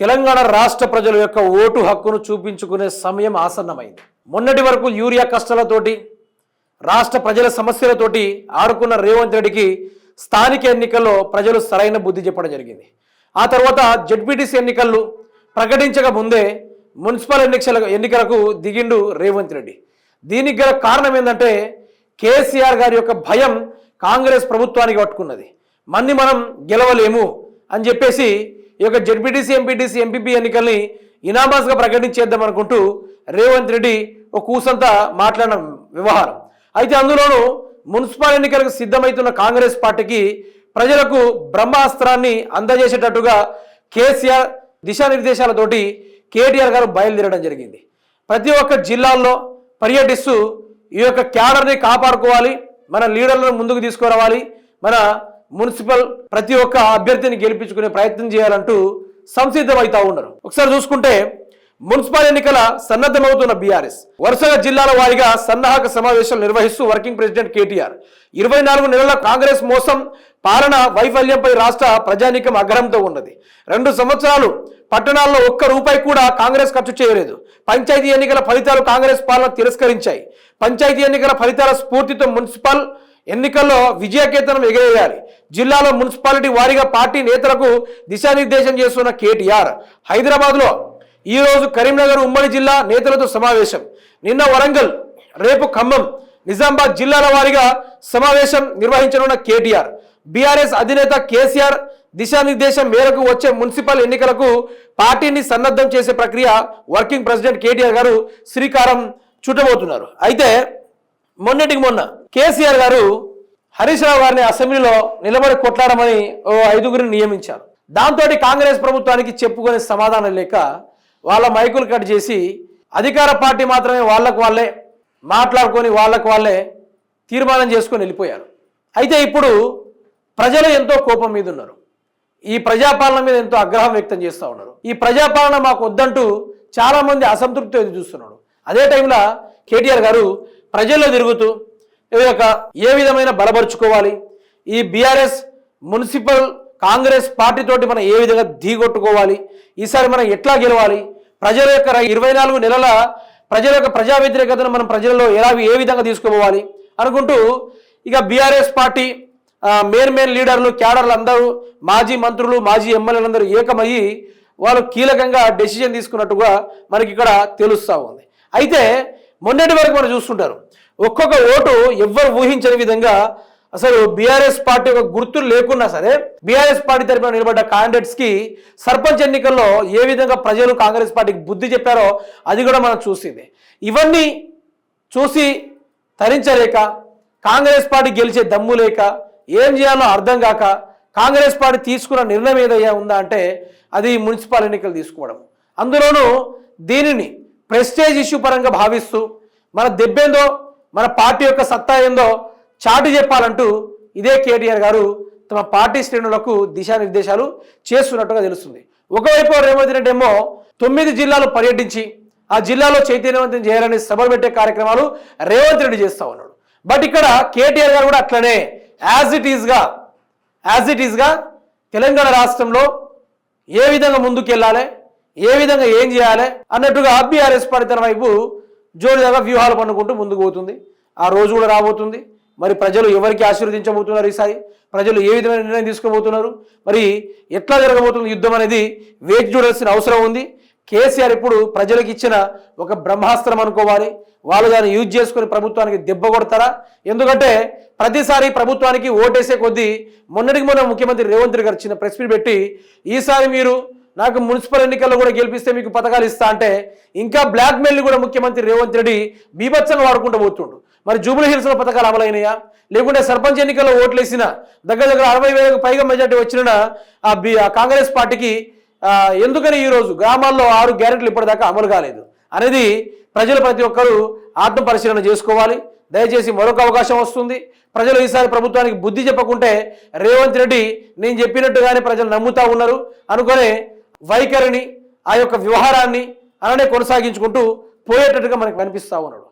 తెలంగాణ రాష్ట్ర ప్రజల యొక్క ఓటు హక్కును చూపించుకునే సమయం ఆసన్నమైంది. మొన్నటి వరకు యూరియా కష్టాలతోటి రాష్ట్ర ప్రజల సమస్యలతోటి ఆడుకున్న రేవంత్ రెడ్డికి స్థానిక ఎన్నికల్లో ప్రజలు సరైన బుద్ధి చెప్పడం జరిగింది. ఆ తర్వాత జడ్పీటీసీ ఎన్నికలు ప్రకటించక ముందే మున్సిపల్ ఎన్నికల ఎన్నికలకు దిగిండు రేవంత్ రెడ్డి. దీనికి గల కారణం ఏంటంటే కేసీఆర్ గారి యొక్క భయం కాంగ్రెస్ ప్రభుత్వానికి పట్టుకున్నది. మంది మనం గెలవలేము అని చెప్పేసి ఈ యొక్క జడ్పీటీసీ ఎంపీటీసీ ఎంపీపీ ఎన్నికల్ని ఇనామాస్గా ప్రకటించేద్దాం అనుకుంటూ రేవంత్ రెడ్డి ఒక కూసంతా మాట్లాడిన వ్యవహారం. అయితే అందులోనూ మున్సిపల్ ఎన్నికలకు సిద్ధమవుతున్న కాంగ్రెస్ పార్టీకి ప్రజలకు బ్రహ్మాస్త్రాన్ని అందజేసేటట్టుగా కేసీఆర్ దిశానిర్దేశాలతోటి కేటీఆర్ గారు బయలుదేరడం జరిగింది. ప్రతి ఒక్క జిల్లాల్లో పర్యటిస్తూ ఈ యొక్క క్యాడర్ని కాపాడుకోవాలి మన లీడర్లను ముందుకు తీసుకురావాలి మన మున్సిపల్ ప్రతి ఒక్క అభ్యర్థిని గెలిపించుకునే ప్రయత్నం చేయాలంటూ సంసిద్ధమవుతా ఉన్నారు. ఒకసారి చూసుకుంటే మున్సిపల్ ఎన్నికల సన్నద్ధమవుతున్న బీఆర్ఎస్ వరుసగా జిల్లాల వారీగా సన్నాహక సమావేశాలు నిర్వహిస్తూ వర్కింగ్ ప్రెసిడెంట్ కేటీఆర్. ఇరవై నాలుగు నెలల కాంగ్రెస్ మోసం పాలన వైఫల్యంపై రాష్ట్ర ప్రజానీకం అగ్రహంతో ఉన్నది. రెండు సంవత్సరాలు పట్టణాల్లో ఒక్క రూపాయి కూడా కాంగ్రెస్ ఖర్చు చేయలేదు. పంచాయతీ ఎన్నికల ఫలితాలు కాంగ్రెస్ పాలన తిరస్కరించాయి. పంచాయతీ ఎన్నికల ఫలితాల స్ఫూర్తితో మున్సిపల్ ఎన్నికల్లో విజయకేతనం ఎగరేయాలి. జిల్లాలో మున్సిపాలిటీ వారీగా పార్టీ నేతలకు దిశానిర్దేశం చేస్తున్న కేటీఆర్. హైదరాబాద్లో ఈ రోజు కరీంనగర్ ఉమ్మడి జిల్లా నేతలతో సమావేశం. నిన్న వరంగల్ రేపు ఖమ్మం నిజామాబాద్ జిల్లాల వారీగా సమావేశం నిర్వహించనున్న కేటీఆర్. బీఆర్ఎస్ అధినేత కేసీఆర్ దిశానిర్దేశం మేరకు వచ్చే మున్సిపల్ ఎన్నికలకు పార్టీని సన్నద్ధం చేసే ప్రక్రియ వర్కింగ్ ప్రెసిడెంట్ కేటీఆర్ గారు శ్రీకారం చుట్టబోతున్నారు. అయితే మొన్నటికి మొన్న కేసీఆర్ గారు హరీష్ రావు గారిని అసెంబ్లీలో నిలబడి కొట్లాడమని ఓ ఐదుగురిని నియమించారు. దాంతో కాంగ్రెస్ ప్రభుత్వానికి చెప్పుకునే సమాధానం లేక వాళ్ళ మైకులు కట్ చేసి అధికార పార్టీ మాత్రమే వాళ్ళకు వాళ్ళే మాట్లాడుకొని వాళ్ళకు వాళ్ళే తీర్మానం చేసుకొని వెళ్ళిపోయారు. అయితే ఇప్పుడు ప్రజలు ఎంతో కోపం మీద ఉన్నారు. ఈ ప్రజాపాలన మీద ఎంతో ఆగ్రహం వ్యక్తం చేస్తూ ఉన్నారు. ఈ ప్రజాపాలన మాకు వద్దంటూ చాలామంది అసంతృప్తి ఎదురు చూస్తున్నాడు అదే టైంలో కేటీఆర్ గారు ప్రజల్లో తిరుగుతూ యొక్క ఏ విధమైన బలపరుచుకోవాలి? ఈ బీఆర్ఎస్ మున్సిపల్ కాంగ్రెస్ పార్టీతోటి మనం ఏ విధంగా ఢీగొట్టుకోవాలి ఈసారి మనం ఎట్లా గెలవాలి? ప్రజల యొక్క ఇరవై నాలుగు నెలల ప్రజల యొక్క ప్రజా వ్యతిరేకతను మనం ప్రజలలో ఎలా ఏ విధంగా తీసుకుపోవాలి అనుకుంటూ ఇక బీఆర్ఎస్ పార్టీ మెయిన్ మెయిన్ లీడర్లు క్యాడర్లు అందరూ మాజీ మంత్రులు మాజీ ఎమ్మెల్యేలు అందరూ ఏకమయ్యి వాళ్ళు కీలకంగా డెసిషన్ తీసుకున్నట్టుగా మనకి ఇక్కడ తెలుస్తూ ఉంది. అయితే మొన్నటి వరకు మనం చూస్తుంటారు. ఒక్కొక్క ఓటు ఎవ్వరు ఊహించని విధంగా అసలు బీఆర్ఎస్ పార్టీ ఒక గుర్తు లేకున్నా సరే బీఆర్ఎస్ పార్టీ తరఫున నిలబడ్డ క్యాండిడేట్స్కి సర్పంచ్ ఎన్నికల్లో ఏ విధంగా ప్రజలు కాంగ్రెస్ పార్టీకి బుద్ధి చెప్పారో అది కూడా మనం చూసింది. ఇవన్నీ చూసి తరించలేక కాంగ్రెస్ పార్టీ గెలిచే దమ్ము లేక ఏం చేయాలో అర్థం కాక కాంగ్రెస్ పార్టీ తీసుకున్న నిర్ణయం ఏదయ్యా ఉందా అంటే అది మున్సిపల్ ఎన్నికలు తీసుకోవడం అందులోనూ దీనిని ప్రెస్టేజ్ ఇష్యూ పరంగా భావిస్తూ మన దెబ్బేందో మన పార్టీ యొక్క సత్తా ఏందో చాటు చెప్పాలంటూ ఇదే కేటీఆర్ గారు తమ పార్టీ శ్రేణులకు దిశానిర్దేశాలు చేస్తున్నట్టుగా తెలుస్తుంది. ఒకవైపు రేవంత్ రెడ్డి ఏమో తొమ్మిది జిల్లాలు పర్యటించి ఆ జిల్లాలో చైతన్యవంతం చేయాలని సభలు పెట్టే కార్యక్రమాలు రేవంత్ రెడ్డి చేస్తా ఉన్నాడు. బట్ ఇక్కడ కేటీఆర్ గారు కూడా అట్లనే యాజ్ ఇట్ ఈస్గా యాజ్ ఇట్ ఈస్గా తెలంగాణ రాష్ట్రంలో ఏ విధంగా ముందుకెళ్ళాలి ఏ విధంగా ఏం చేయాలి అన్నట్టుగా బీఆర్ఎస్ పార్టీ తన వైపు జోరుదాగా వ్యూహాలు పన్నుకుంటూ ముందుకు పోతుంది. ఆ రోజు కూడా రాబోతుంది. మరి ప్రజలు ఎవరికి ఆశీర్వదించబోతున్నారు ఈసారి? ప్రజలు ఏ విధమైన నిర్ణయం తీసుకోబోతున్నారు? మరి ఎట్లా జరగబోతుంది యుద్ధం అనేది వేచి చూడాల్సిన అవసరం ఉంది. కేసీఆర్ ఇప్పుడు ప్రజలకు ఇచ్చిన ఒక బ్రహ్మాస్త్రం అనుకోవాలి. వాళ్ళు దాన్ని యూజ్ చేసుకొని ప్రభుత్వానికి దెబ్బ కొడతారా? ఎందుకంటే ప్రతిసారి ప్రభుత్వానికి ఓటేసే కొద్దీ మొన్నటికి మొన్న ముఖ్యమంత్రి రేవంత్ రెడ్డి గారు చిన్న ప్రెస్ మీట్ పెట్టి ఈసారి మీరు నాకు మున్సిపల్ ఎన్నికల్లో కూడా గెలిపిస్తే మీకు పథకాలు ఇస్తా అంటే ఇంకా బ్లాక్ మెయిల్ కూడా ముఖ్యమంత్రి రేవంత్ రెడ్డి బీభత్సంగా వాడుకుంటూ పోతుండు. మరి జూబ్లీ హిల్స్లో పథకాలు అమలైనయా? లేకుంటే సర్పంచ్ ఎన్నికల్లో ఓట్లేసిన దగ్గర దగ్గర అరవై వేలకు పైగా మెజార్టీ వచ్చిన ఆ బి ఆ కాంగ్రెస్ పార్టీకి ఎందుకని ఈరోజు గ్రామాల్లో ఆరు గ్యారెంట్లు ఇప్పటిదాకా అమలు కాలేదు? అనేది ప్రజలు ప్రతి ఒక్కరూ ఆత్మ పరిశీలన చేసుకోవాలి. దయచేసి మరొక అవకాశం వస్తుంది. ప్రజలు ఈసారి ప్రభుత్వానికి బుద్ధి చెప్పకుంటే రేవంత్ రెడ్డి నేను చెప్పినట్టుగానే ప్రజలు నమ్ముతా ఉన్నారు. అనుకునే వైఖరిని ఆ యొక్క వ్యవహారాన్ని అలానే కొనసాగించుకుంటూ పోయేటట్టుగా మనకు కనిపిస్తా ఉన్నాడు.